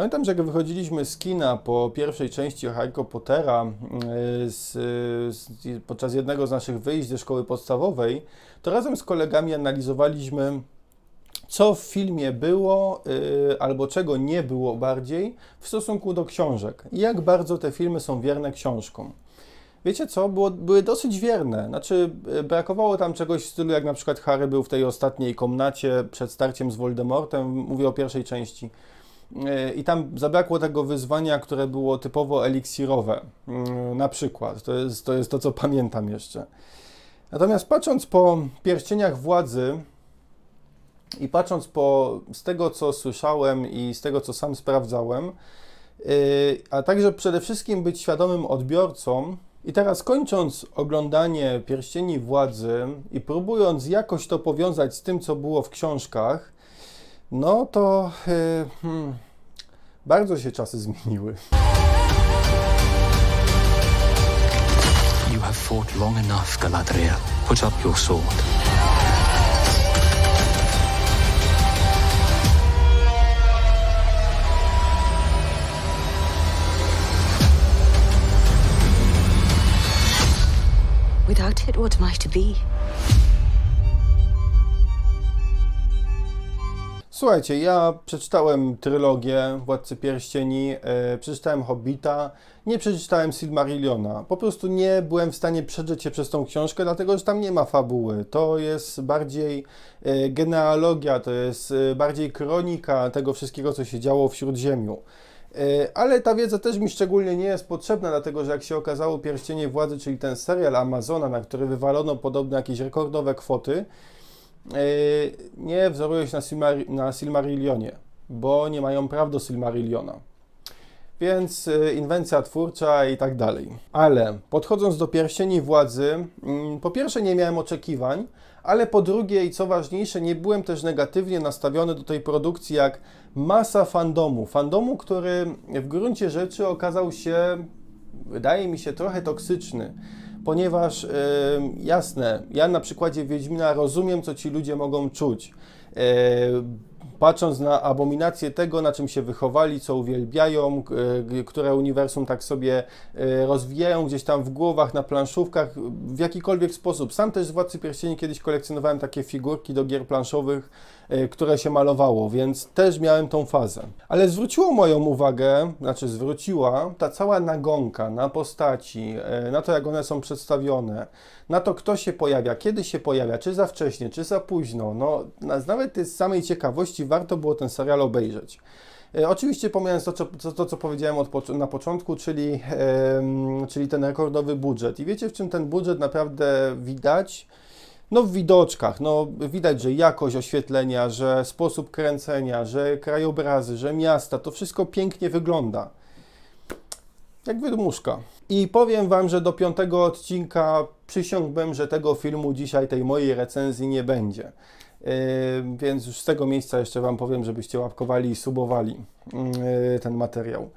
Pamiętam, że jak wychodziliśmy z kina po pierwszej części Harry Pottera yy, z, z, podczas jednego z naszych wyjść ze szkoły podstawowej, to razem z kolegami analizowaliśmy, co w filmie było yy, albo czego nie było bardziej w stosunku do książek i jak bardzo te filmy są wierne książkom. Wiecie co, było, były dosyć wierne. Znaczy, y, brakowało tam czegoś w stylu, jak na przykład Harry był w tej ostatniej komnacie przed starciem z Voldemortem, mówię o pierwszej części. Y, I tam zabrakło tego wyzwania, które było typowo eliksirowe, y, na przykład. To jest, to jest to, co pamiętam jeszcze. Natomiast patrząc po pierścieniach władzy i patrząc po, z tego, co słyszałem i z tego, co sam sprawdzałem, a także przede wszystkim być świadomym odbiorcą, i teraz kończąc oglądanie Pierścieni Władzy i próbując jakoś to powiązać z tym, co było w książkach, no to yy, hmm, bardzo się czasy zmieniły. You have fought long enough, Galadriel. Put up your sword. Without it, what am I to be? Słuchajcie, ja przeczytałem trylogię Władcy Pierścieni, e, przeczytałem Hobbita, nie przeczytałem Silmarilliona. Po prostu nie byłem w stanie przedrzeć się przez tą książkę, dlatego że tam nie ma fabuły. To jest bardziej e, genealogia, to jest e, bardziej kronika tego wszystkiego, co się działo w Śródziemiu. Ale ta wiedza też mi szczególnie nie jest potrzebna, dlatego że jak się okazało Pierścienie Władzy, czyli ten serial Amazona, na który wywalono podobno jakieś rekordowe kwoty, nie wzoruje się na, Silmar- na Silmarillionie, bo nie mają praw do Silmarilliona. Więc e, inwencja twórcza i tak dalej. Ale podchodząc do pierścieni władzy, mm, po pierwsze nie miałem oczekiwań, ale po drugie i co ważniejsze, nie byłem też negatywnie nastawiony do tej produkcji jak masa fandomu. Fandomu, który w gruncie rzeczy okazał się, wydaje mi się, trochę toksyczny. Ponieważ, jasne, ja na przykładzie Wiedźmina rozumiem, co ci ludzie mogą czuć. Patrząc na abominację tego, na czym się wychowali, co uwielbiają, które uniwersum tak sobie e, rozwijają gdzieś tam w głowach, na planszówkach, w jakikolwiek sposób. Sam też z Władcy Pierścieni kiedyś kolekcjonowałem takie figurki do gier planszowych, e, które się malowało, więc też miałem tą fazę. Ale zwróciło moją uwagę, znaczy zwróciła ta cała nagonka na postaci, e, na to jak one są przedstawione, na to kto się pojawia, kiedy się pojawia, czy za wcześnie, czy za późno. No, na- nawet z samej ciekawości warto było ten serial obejrzeć. E, Oczywiście pomijając to, co, to, co powiedziałem od, na początku, czyli, czyli ten rekordowy budżet. I wiecie, w czym ten budżet naprawdę widać? No w widoczkach, no widać, że jakość oświetlenia, że sposób kręcenia, że krajobrazy, że miasta, to wszystko pięknie wygląda. Jak wydmuszka. I powiem Wam, że do piątego odcinka przysiągłbym, że tego filmu dzisiaj, tej mojej recenzji nie będzie. Więc już z tego miejsca jeszcze Wam powiem, żebyście łapkowali i subowali yy, ten materiał.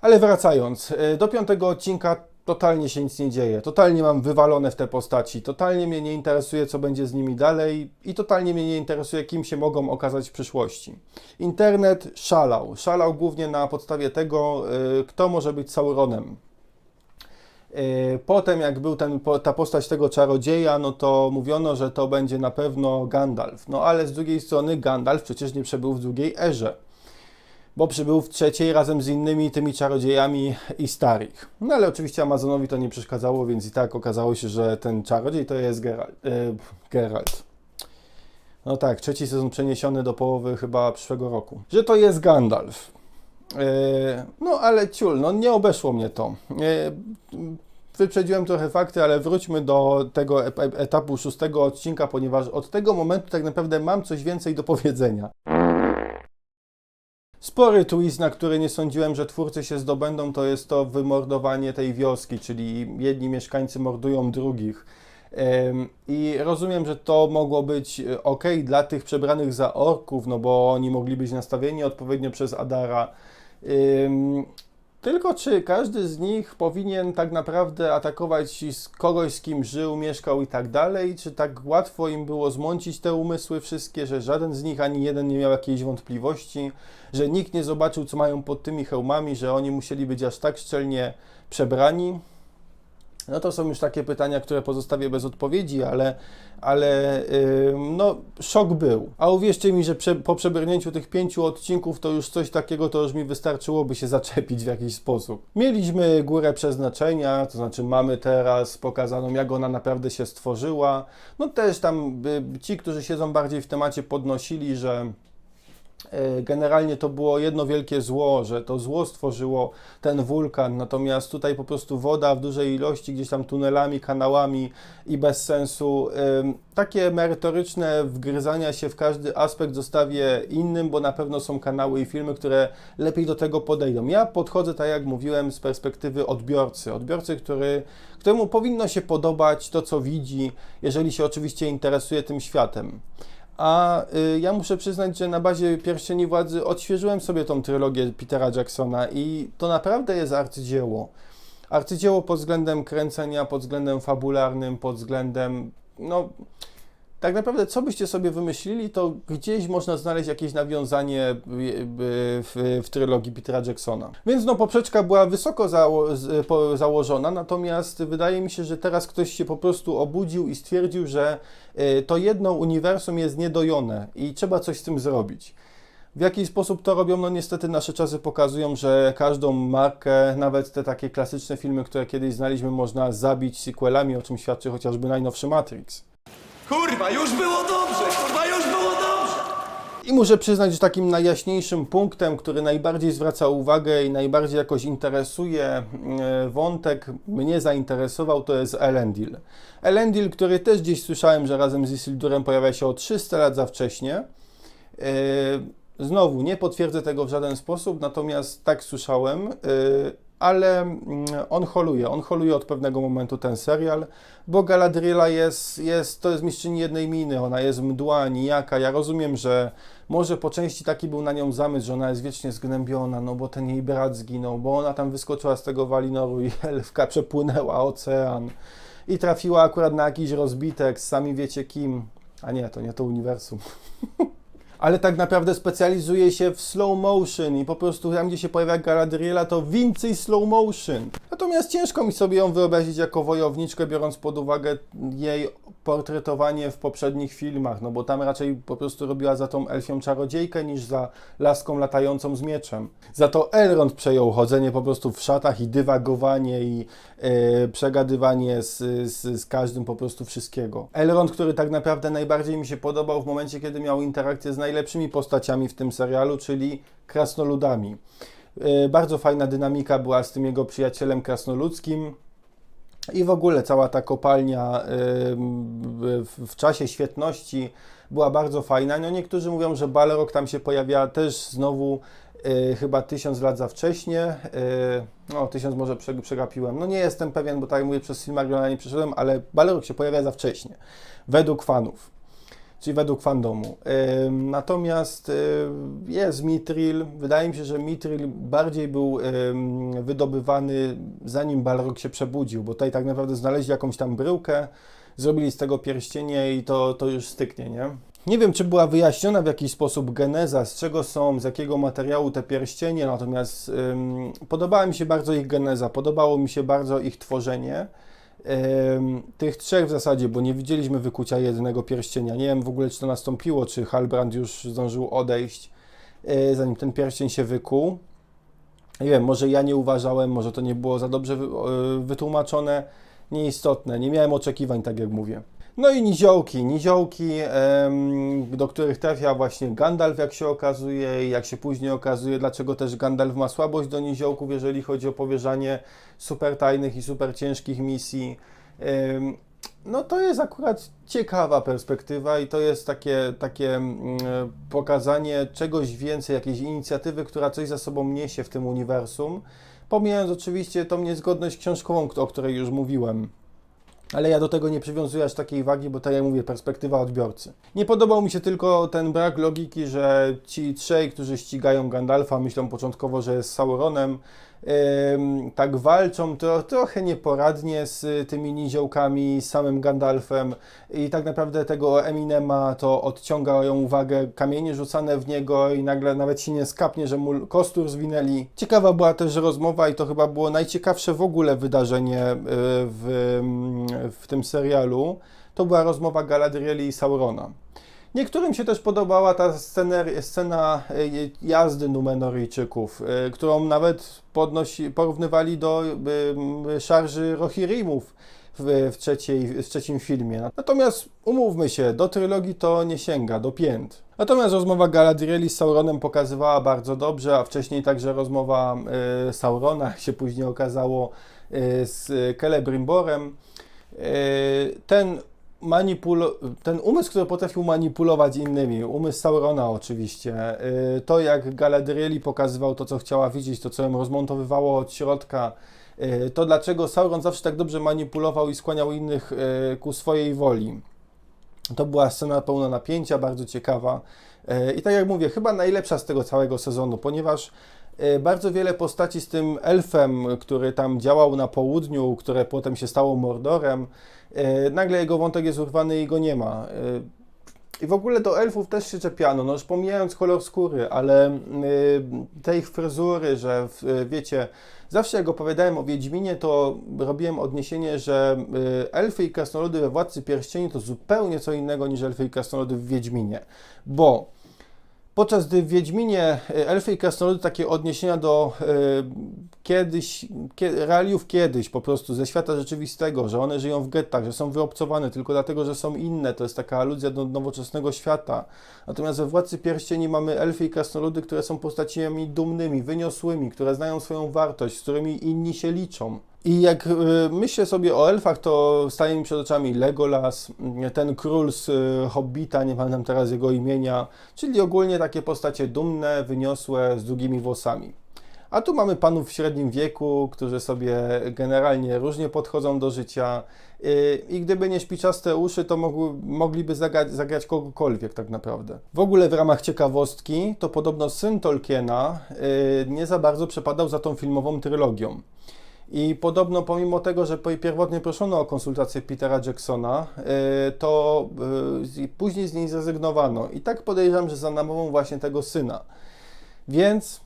Ale wracając, yy, do piątego odcinka totalnie się nic nie dzieje. Totalnie mam wywalone w te postaci. Totalnie mnie nie interesuje, co będzie z nimi dalej i totalnie mnie nie interesuje, kim się mogą okazać w przyszłości. Internet szalał. Szalał głównie na podstawie tego, yy, kto może być Sauronem. Yy, Potem, jak był ten, ta postać tego czarodzieja, no to mówiono, że to będzie na pewno Gandalf. No ale z drugiej strony Gandalf przecież nie przebył w drugiej erze, bo przybył w trzeciej razem z innymi tymi czarodziejami i starych. No ale oczywiście Amazonowi to nie przeszkadzało, więc i tak okazało się, że ten czarodziej to jest Geralt. Yy, Geralt. No tak, trzeci sezon przeniesiony do połowy chyba przyszłego roku. Że to jest Gandalf. E, No ale ciul, no nie obeszło mnie to. E, Wyprzedziłem trochę fakty, ale wróćmy do tego ep- etapu szóstego odcinka, ponieważ od tego momentu tak naprawdę mam coś więcej do powiedzenia. Spory twist, na który nie sądziłem, że twórcy się zdobędą, to jest to wymordowanie tej wioski, czyli jedni mieszkańcy mordują drugich. I rozumiem, że to mogło być ok dla tych przebranych za orków, no bo oni mogli być nastawieni odpowiednio przez Adara. Tylko czy każdy z nich powinien tak naprawdę atakować kogoś, z kim żył, mieszkał i tak dalej? Czy tak łatwo im było zmącić te umysły wszystkie, że żaden z nich ani jeden nie miał jakiejś wątpliwości, że nikt nie zobaczył, co mają pod tymi hełmami, że oni musieli być aż tak szczelnie przebrani? No to są już takie pytania, które pozostawię bez odpowiedzi, ale, ale ym, no, szok był. A uwierzcie mi, że prze, po przebrnięciu tych pięciu odcinków to już coś takiego, to już mi wystarczyłoby się zaczepić w jakiś sposób. Mieliśmy górę przeznaczenia, to znaczy mamy teraz pokazaną, jak ona naprawdę się stworzyła. No też tam y, ci, którzy siedzą bardziej w temacie, podnosili, że Generalnie to było jedno wielkie zło, że to zło stworzyło ten wulkan, natomiast tutaj po prostu woda w dużej ilości, gdzieś tam tunelami, kanałami i bez sensu. Takie merytoryczne wgryzania się w każdy aspekt zostawię innym, bo na pewno są kanały i filmy, które lepiej do tego podejdą. Ja podchodzę, tak jak mówiłem, z perspektywy odbiorcy. Odbiorcy, który, któremu powinno się podobać to, co widzi, jeżeli się oczywiście interesuje tym światem. A y, ja muszę przyznać, że na bazie Pierścieni Władzy odświeżyłem sobie tą trylogię Petera Jacksona i to naprawdę jest arcydzieło. Arcydzieło pod względem kręcenia, pod względem fabularnym, pod względem, no, tak naprawdę co byście sobie wymyślili, to gdzieś można znaleźć jakieś nawiązanie y, y, w, w trylogii Petera Jacksona. Więc no, poprzeczka była wysoko zało założona, natomiast wydaje mi się, że teraz ktoś się po prostu obudził i stwierdził, że y, to jedno uniwersum jest niedojone i trzeba coś z tym zrobić. W jaki sposób to robią? No niestety nasze czasy pokazują, że każdą markę, nawet te takie klasyczne filmy, które kiedyś znaliśmy, można zabić sequelami, o czym świadczy chociażby najnowszy Matrix. Kurwa, już było dobrze! Kurwa, już było dobrze! I muszę przyznać, że takim najjaśniejszym punktem, który najbardziej zwraca uwagę i najbardziej jakoś interesuje e, wątek, mnie zainteresował, to jest Elendil. Elendil, który też gdzieś słyszałem, że razem z Isildurem pojawia się o 300 lat za wcześnie. E, Znowu, nie potwierdzę tego w żaden sposób, natomiast tak słyszałem, e, ale mm, on holuje, on holuje od pewnego momentu ten serial, bo Galadriela jest, jest, to jest mistrzyni jednej miny, ona jest mdła, nijaka, ja rozumiem, że może po części taki był na nią zamysł, że ona jest wiecznie zgnębiona, no bo ten jej brat zginął, bo ona tam wyskoczyła z tego Walinoru i elfka przepłynęła ocean i trafiła akurat na jakiś rozbitek, sami wiecie kim, a nie, to nie to uniwersum. ale tak naprawdę specjalizuje się w slow motion i po prostu tam, gdzie się pojawia Galadriela, to więcej slow motion. Natomiast ciężko mi sobie ją wyobrazić jako wojowniczkę, biorąc pod uwagę jej portretowanie w poprzednich filmach, no bo tam raczej po prostu robiła za tą elfią czarodziejkę niż za laską latającą z mieczem. Za to Elrond przejął chodzenie po prostu w szatach i dywagowanie i e, przegadywanie z, z, z każdym po prostu wszystkiego. Elrond, który tak naprawdę najbardziej mi się podobał w momencie, kiedy miał interakcję z najlepszymi postaciami w tym serialu, czyli krasnoludami. E, Bardzo fajna dynamika była z tym jego przyjacielem krasnoludzkim. I w ogóle cała ta kopalnia ym, w, czasie świetności była bardzo fajna. No niektórzy mówią, że Balrog tam się pojawia też znowu y, chyba tysiąc lat za wcześnie. Y, no, tysiąc może prze- przegapiłem. No nie jestem pewien, bo tak jak mówię, przez Silmarilliona nie przeszedłem, ale Balrog się pojawia za wcześnie. Według fanów czyli według fandomu. Natomiast y, jest Mitril. Wydaje mi się, że Mitril bardziej był wydobywany zanim Balrog się przebudził, bo tutaj tak naprawdę znaleźli jakąś tam bryłkę, zrobili z tego pierścienie i to, to już styknie, nie? Nie wiem, czy była wyjaśniona w jakiś sposób geneza, z czego są, z jakiego materiału te pierścienie, natomiast ym, podobała mi się bardzo ich geneza, podobało mi się bardzo ich tworzenie. Tych trzech w zasadzie, bo nie widzieliśmy wykucia jednego pierścienia. Nie wiem w ogóle, czy to nastąpiło, czy Halbrand już zdążył odejść, e, zanim ten pierścień się wykuł. Nie wiem, może ja nie uważałem, może to nie było za dobrze wy, wytłumaczone. Nieistotne, nie miałem oczekiwań, tak jak mówię. No i niziołki, niziołki, do których trafia właśnie Gandalf, jak się okazuje, i jak się później okazuje, dlaczego też Gandalf ma słabość do niziołków, jeżeli chodzi o powierzanie super tajnych i super ciężkich misji. No to jest akurat ciekawa perspektywa i to jest takie, takie pokazanie czegoś więcej, jakiejś inicjatywy, która coś za sobą niesie w tym uniwersum. Pomijając oczywiście tą niezgodność książkową, o której już mówiłem. Ale ja do tego nie przywiązuję aż takiej wagi, bo tak jak mówię, perspektywa odbiorcy. Nie podobał mi się tylko ten brak logiki, że ci trzej, którzy ścigają Gandalfa, myślą początkowo, że jest Sauronem, tak walczą to trochę nieporadnie z tymi niziołkami, z samym Gandalfem i tak naprawdę tego Eminema to odciąga ją uwagę, kamienie rzucane w niego i nagle nawet się nie skapnie, że mu kostur zwinęli. Ciekawa była też rozmowa i to chyba było najciekawsze w ogóle wydarzenie y, w, w tym serialu. To była rozmowa Galadrieli i Saurona. Niektórym się też podobała ta scena y, jazdy Numenoryjczyków, y, którą nawet podnosi, porównywali do y, szarży Rohirrimów w, w, trzeciej, w trzecim filmie. Natomiast umówmy się, do trylogii to nie sięga, do pięt. Natomiast rozmowa Galadrieli z Sauronem pokazywała bardzo dobrze, a wcześniej także rozmowa y, Saurona, jak się później okazało, y, z Celebrimborem. Y, ten manipul- ten umysł, który potrafił manipulować innymi, umysł Saurona oczywiście, y, to jak Galadrieli pokazywał to, co chciała widzieć, to, co ją rozmontowywało od środka, y, to dlaczego Sauron zawsze tak dobrze manipulował i skłaniał innych y, ku swojej woli. To była scena pełna napięcia, bardzo ciekawa. Y, I tak jak mówię, chyba najlepsza z tego całego sezonu, ponieważ y, bardzo wiele postaci z tym elfem, który tam działał na południu, które potem się stało Mordorem, y, nagle jego wątek jest urwany i go nie ma. I w ogóle do elfów też się czepiano, no już pomijając kolor skóry, ale te ich fryzury, że wiecie, zawsze jak opowiadałem o Wiedźminie, to robiłem odniesienie, że y, elfy i krasnoludy we Władcy Pierścieni to zupełnie co innego niż elfy i krasnoludy w Wiedźminie, bo Podczas gdy w Wiedźminie y, elfy i krasnoludy takie odniesienia do y, kiedyś, kie, realiów kiedyś po prostu ze świata rzeczywistego, że one żyją w gettach, że są wyobcowane tylko dlatego, że są inne, to jest taka aluzja do nowoczesnego świata. Natomiast we Władcy Pierścieni mamy elfy i krasnoludy, które są postaciami dumnymi, wyniosłymi, które znają swoją wartość, z którymi inni się liczą. I jak y, myślę sobie o elfach, to staje mi przed oczami Legolas, y, ten król z y, Hobbita, nie pamiętam teraz jego imienia, czyli ogólnie takie postacie dumne, wyniosłe, z długimi włosami. A tu mamy panów w średnim wieku, którzy sobie generalnie różnie podchodzą do życia y, i gdyby nie śpiczaste uszy, to mogły, mogliby zagrać, zagrać kogokolwiek tak naprawdę. W ogóle w ramach ciekawostki, to podobno syn Tolkiena nie za bardzo przepadał za tą filmową trylogią. I podobno pomimo tego, że pierwotnie proszono o konsultację Petera Jacksona, y, to y, później z niej zrezygnowano. I tak podejrzewam, że za namową właśnie tego syna. Więc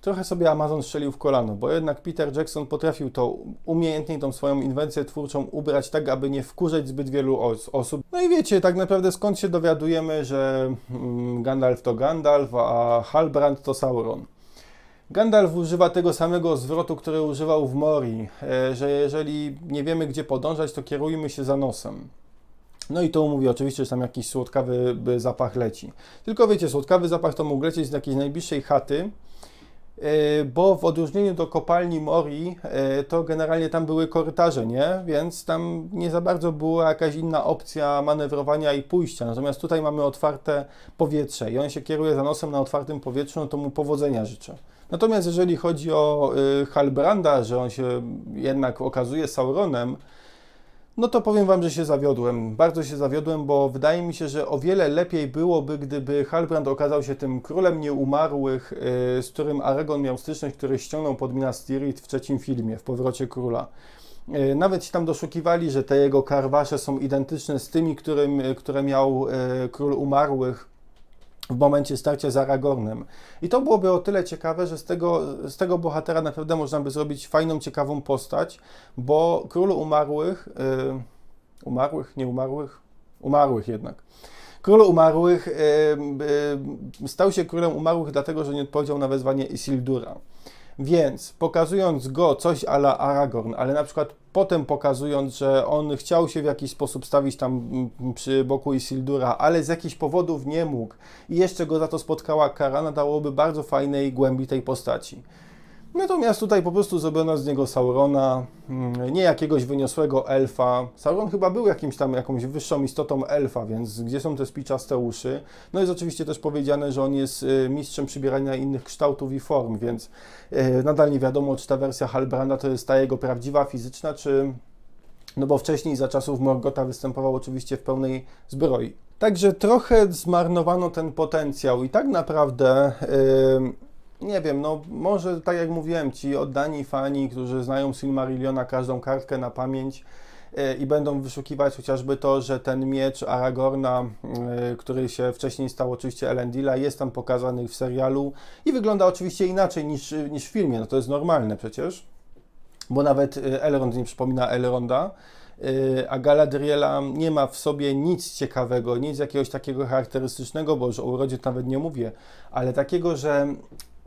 trochę sobie Amazon strzelił w kolano, bo jednak Peter Jackson potrafił to umiejętnie, tą swoją inwencję twórczą ubrać tak, aby nie wkurzać zbyt wielu os- osób. No i wiecie, tak naprawdę skąd się dowiadujemy, że mm, Gandalf to Gandalf, a Halbrand to Sauron. Gandalf używa tego samego zwrotu, który używał w Mori, e, że jeżeli nie wiemy, gdzie podążać, to kierujmy się za nosem. No i to mówi oczywiście, że tam jakiś słodkawy zapach leci. Tylko wiecie, słodkawy zapach to mógł lecieć z jakiejś najbliższej chaty, e, bo w odróżnieniu do kopalni Mori, e, to generalnie tam były korytarze, nie? Więc tam nie za bardzo była jakaś inna opcja manewrowania i pójścia. Natomiast tutaj mamy otwarte powietrze i on się kieruje za nosem na otwartym powietrzu, no to mu powodzenia życzę. Natomiast jeżeli chodzi o y, Halbranda, że on się jednak okazuje Sauronem, no to powiem Wam, że się zawiodłem. Bardzo się zawiodłem, bo wydaje mi się, że o wiele lepiej byłoby, gdyby Halbrand okazał się tym królem nieumarłych, y, z którym Aragorn miał styczność, który ściągnął pod Minas Tirith w trzecim filmie, w Powrocie Króla. Y, Nawet się tam doszukiwali, że te jego karwasze są identyczne z tymi, którym, które miał król umarłych w momencie starcia z Aragornem. I to byłoby o tyle ciekawe, że z tego, z tego bohatera naprawdę można by zrobić fajną, ciekawą postać, bo król umarłych, y, umarłych, nie umarłych, umarłych jednak. Król umarłych y, y, stał się królem umarłych dlatego, że nie odpowiedział na wezwanie Isildura. Więc pokazując go coś ala Aragorn, ale na przykład potem pokazując, że on chciał się w jakiś sposób stawić tam mm, przy boku Isildura, ale z jakichś powodów nie mógł i jeszcze go za to spotkała kara, nadałoby bardzo fajnej głębi tej postaci. Natomiast tutaj po prostu zrobiono z niego Saurona, mm, nie jakiegoś wyniosłego elfa. Sauron chyba był jakimś tam, jakąś wyższą istotą elfa, więc gdzie są te spiczaste uszy? No jest oczywiście też powiedziane, że on jest y, mistrzem przybierania innych kształtów i form, więc y, nadal nie wiadomo, czy ta wersja Halbranda to jest ta jego prawdziwa fizyczna, czy, no bo wcześniej za czasów Morgota występował oczywiście w pełnej zbroi. Także trochę zmarnowano ten potencjał i tak naprawdę, yy, nie wiem, no może tak jak mówiłem, ci oddani fani, którzy znają Silmarilliona, każdą kartkę na pamięć yy, i będą wyszukiwać chociażby to, że ten miecz Aragorna, yy, który się wcześniej stał oczywiście Elendila, jest tam pokazany w serialu i wygląda oczywiście inaczej niż, niż w filmie, no to jest normalne przecież bo nawet y, Elrond nie przypomina Elronda, a Galadriela nie ma w sobie nic ciekawego, nic jakiegoś takiego charakterystycznego, bo już o urodzie nawet nie mówię, ale takiego, że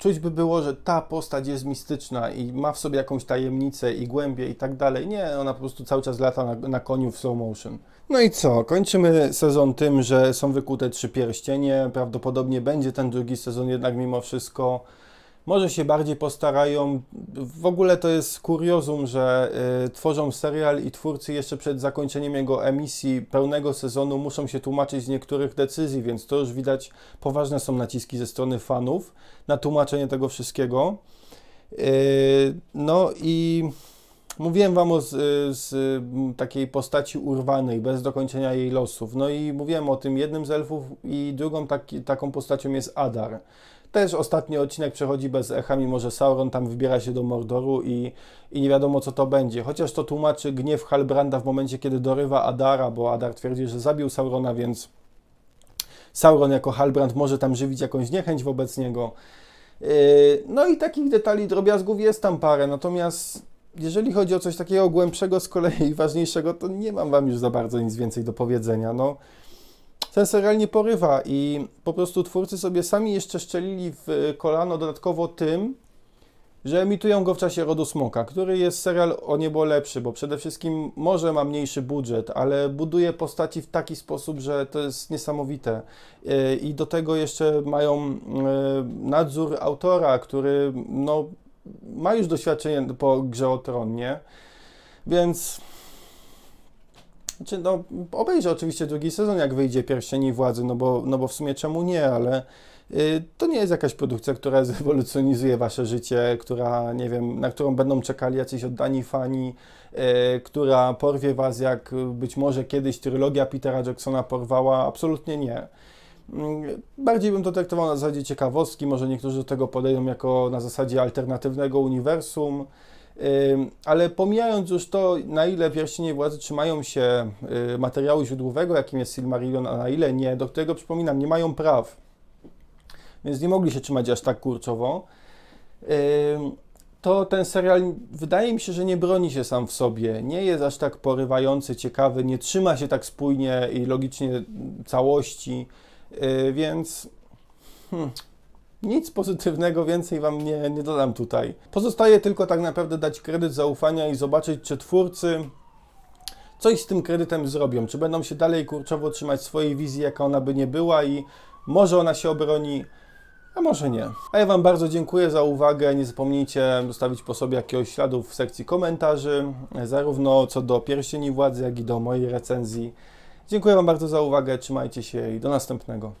czuć by było, że ta postać jest mistyczna i ma w sobie jakąś tajemnicę i głębię i tak dalej. Nie, ona po prostu cały czas lata na, na koniu w slow motion. No i co? Kończymy sezon tym, że są wykute trzy pierścienie. Prawdopodobnie będzie ten drugi sezon jednak mimo wszystko. Może się bardziej postarają. W ogóle to jest kuriozum, że y, tworzą serial i twórcy jeszcze przed zakończeniem jego emisji pełnego sezonu muszą się tłumaczyć z niektórych decyzji, więc to już widać poważne są naciski ze strony fanów na tłumaczenie tego wszystkiego. Y, no i mówiłem wam o z, z takiej postaci urwanej, bez dokończenia jej losów. No i mówiłem o tym jednym z elfów i drugą taki, taką postacią jest Adar. Też ostatni odcinek przechodzi bez echa, mimo że Sauron tam wybiera się do Mordoru i, i nie wiadomo co to będzie. Chociaż to tłumaczy gniew Halbranda w momencie, kiedy dorywa Adara, bo Adar twierdzi, że zabił Saurona, więc Sauron jako Halbrand może tam żywić jakąś niechęć wobec niego. Yy, No i takich detali, drobiazgów jest tam parę, natomiast jeżeli chodzi o coś takiego głębszego z kolei i ważniejszego, to nie mam wam już za bardzo nic więcej do powiedzenia. No, ten serial nie porywa i po prostu twórcy sobie sami jeszcze szczelili w kolano dodatkowo tym, że emitują go w czasie Rodu Smoka, który jest serial o niebo lepszy, bo przede wszystkim może ma mniejszy budżet, ale buduje postaci w taki sposób, że to jest niesamowite. Yy, I do tego jeszcze mają yy, nadzór autora, który no, ma już doświadczenie po grze o tron, nie? Więc znaczy, no, obejrzę oczywiście drugi sezon, jak wyjdzie Pierścieni Władzy, no bo, no bo w sumie czemu nie, ale y, to nie jest jakaś produkcja, która zrewolucjonizuje wasze życie, która, nie wiem, na którą będą czekali jacyś oddani fani, y, która porwie was, jak być może kiedyś trylogia Petera Jacksona porwała. Absolutnie nie. Mm, Bardziej bym to traktował na zasadzie ciekawostki, może niektórzy do tego podejdą jako na zasadzie alternatywnego uniwersum, ale pomijając już to, na ile pierścienie władzy trzymają się y, materiału źródłowego, jakim jest Silmarillion, a na ile nie, do którego przypominam, nie mają praw, więc nie mogli się trzymać aż tak kurczowo, to ten serial wydaje mi się, że nie broni się sam w sobie, nie jest aż tak porywający, ciekawy, nie trzyma się tak spójnie i logicznie całości, y, więc hmm, nic pozytywnego więcej Wam nie, nie dodam tutaj. Pozostaje tylko tak naprawdę dać kredyt zaufania i zobaczyć, czy twórcy coś z tym kredytem zrobią. Czy będą się dalej kurczowo trzymać swojej wizji, jaka ona by nie była i może ona się obroni, a może nie. A ja Wam bardzo dziękuję za uwagę. Nie zapomnijcie zostawić po sobie jakiegoś śladu w sekcji komentarzy, zarówno co do pierścieni władzy, jak i do mojej recenzji. Dziękuję Wam bardzo za uwagę, trzymajcie się i do następnego.